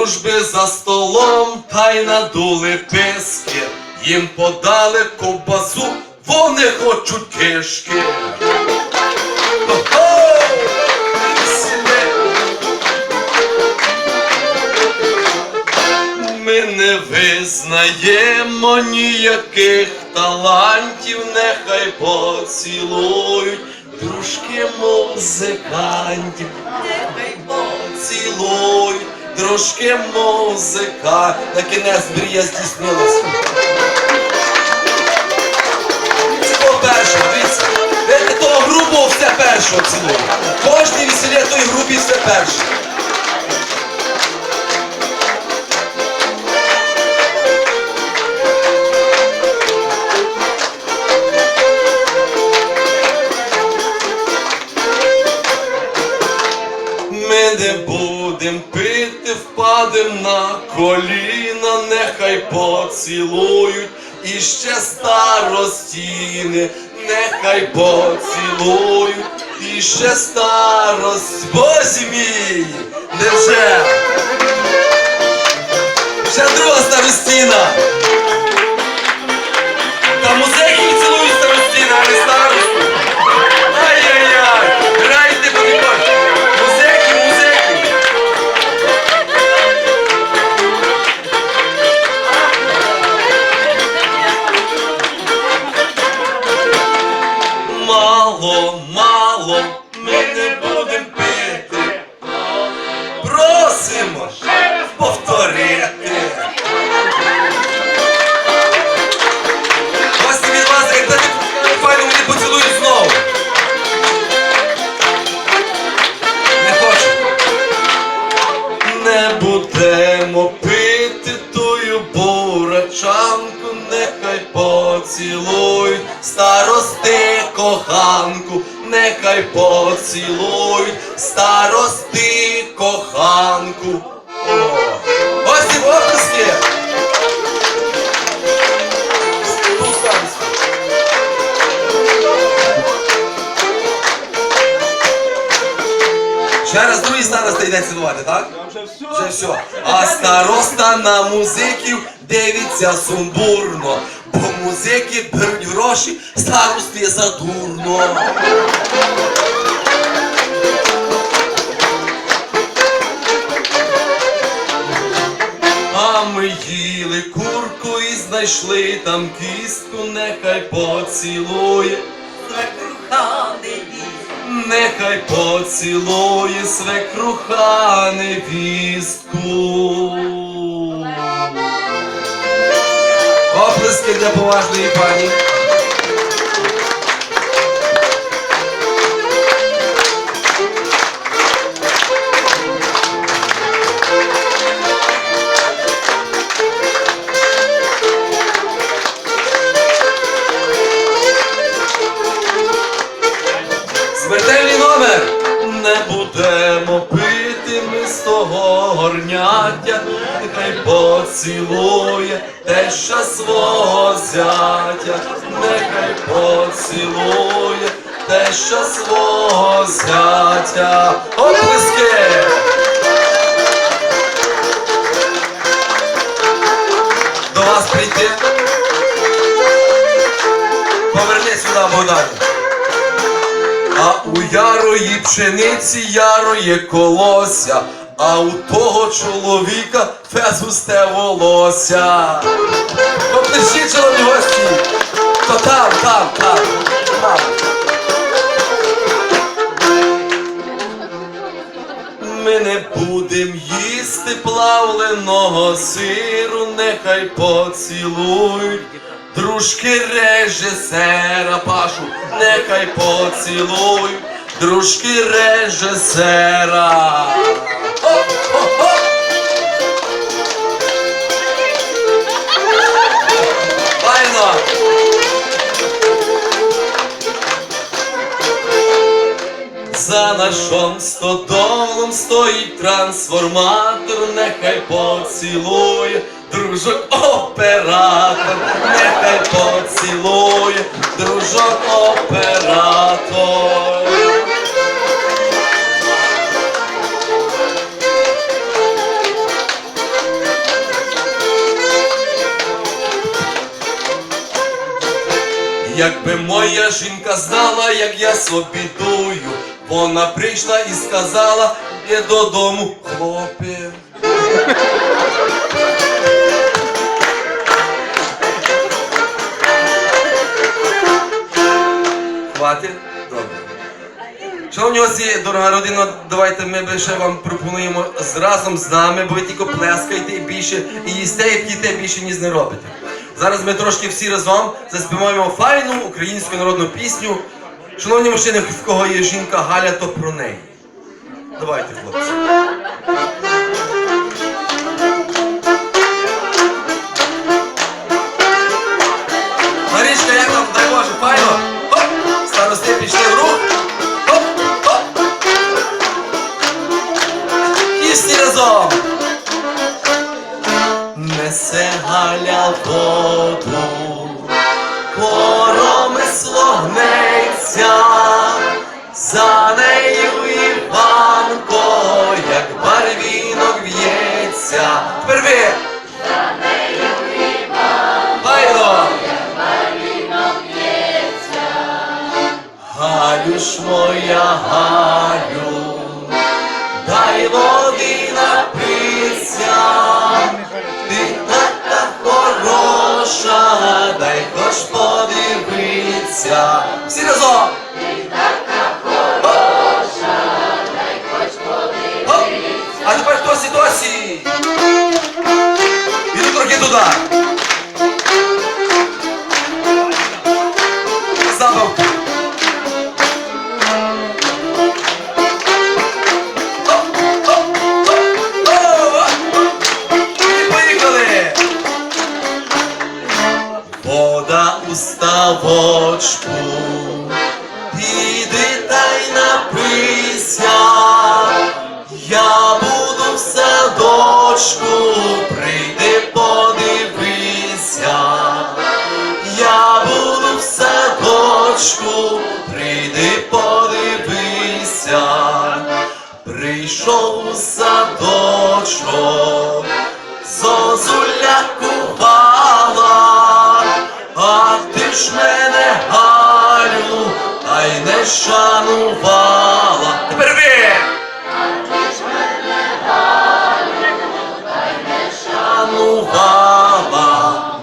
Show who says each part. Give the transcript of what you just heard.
Speaker 1: дружби за столом та й надули писки. Їм подали ковбасу, вони хочуть кишки. Ми не визнаємо ніяких талантів, нехай поцілують дружки музикантів, нехай поцілують дружки музика. На кінець мрія здійснилась. Це було перше, дивіться. Того грубого все першого цілує. Кожній веселі той грубі все перше. Будем пити, впадем на коліна, нехай поцілують іще старостіни, нехай поцілують іще старость. Боже мій, невже? Ще друга старостіна. Повторити. Гості від вас, як дати поцілують знову. Не хочу. Не будемо пити тую бурачанку, нехай поцілують старости коханку, нехай поцілують старости коханку. О! Гості в оплески! Ще раз другий староста йде цілувати, так? Вже все. А староста на музиків дивиться сумбурно, бо музики беруть гроші, старості задурно. Ми їли курку і знайшли там кістку, нехай поцілує. Свекруха невістку. Нехай поцілує свекруха невістку. Оплески для поважної пані. Будемо пити ми з того горняття, нехай поцілує теща свого зятя, нехай поцілує теща свого зятя. Оплески! До вас прийти. Поверни сюди, Богдан. А у ярої пшениці яроє колося, а у того чоловіка фезусте волосся. Поплещіть, шановні гості! То там, там, там, там. Ми не будем їсти плавленого сиру, нехай поцілують. Дружки режисера Пашу, нехай поцілують. Дружки режисера. Файно! За нашим стодолом стоїть трансформатор, нехай поцілує дружок оператор, нехай поцілує, дружок оператор. Якби моя жінка знала, як я собі дую, вона прийшла і сказала, я додому хлопів. Хватить? Добре. Шановні гості, дорога родина, давайте ми ще вам пропонуємо разом з нами, бо ви тільки плескаєте і більше, і їсте, і п'єте, більше ніж не робите. Зараз ми трошки всі разом заспіваємо файну українську народну пісню. Шановні мужчини, в кого є жінка Галя, то про неї. Давайте, хлопці. Гнеться, за нею Іванко, як барвінок в'ється. Тепер ви. Файно! Галю ж моя Галю, дай води напиться, ти така хороша, дай хоч подивиться. Всі разом! Вода у ставочку, піди та й напийся, я буду в садочку, прийди подивися, я буду в садочку, прийди подивися. Прийшов у садочок, а мене Галю, та й не ви!